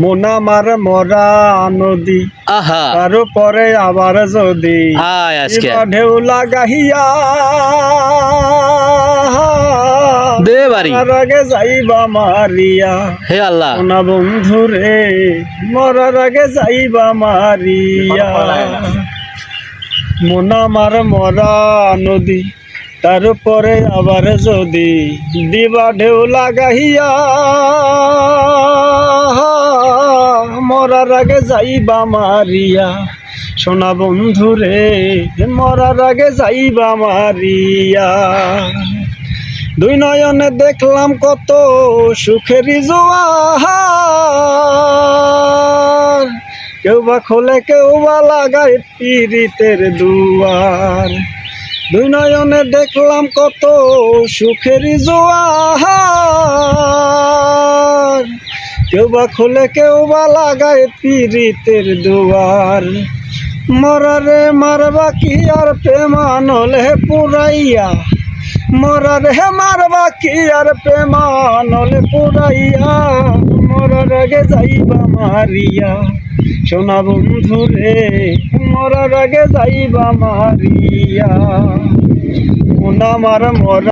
মন আমার মরা নদী আহা। তার পরে আবার যদি আয় আজকে। ঢেউ লাগাইয়া দে বাড়ি। আগে যাইবা মারিয়া। হে আল্লাহ। সোনা বন্ধু রে মরার আগে যাইবা মারিয়া। মন আমার মরা নদী তারপরে আবার যদি দিবা ঢেউ লাগাইয়া মরার আগে যাইবা মারিয়া। সোনা বন্ধু রে, মরার আগে যাইবা মারিয়া। দুই নয়নে দেখলাম কত সুখের জোয়ার। কেউ বা খোলে, কেউ বা লাগায় পীড়িতের দুয়ার। দুই নয়নে দেখলাম কত সুখের জোয়ার। কেউ বা খোলে, কেউ বা লাগায় পীড়িতের দুয়ার। মরারে মারবা কি আর প্রেমানলে পুরাইয়া? মরার মারবা কি আর প্রেমানলে পুরাইয়া? মরার আগে যাইবা মারিয়া। সোনা বন্ধু রে, মরার আগে যাইবা মারিয়া। মন আমার মরা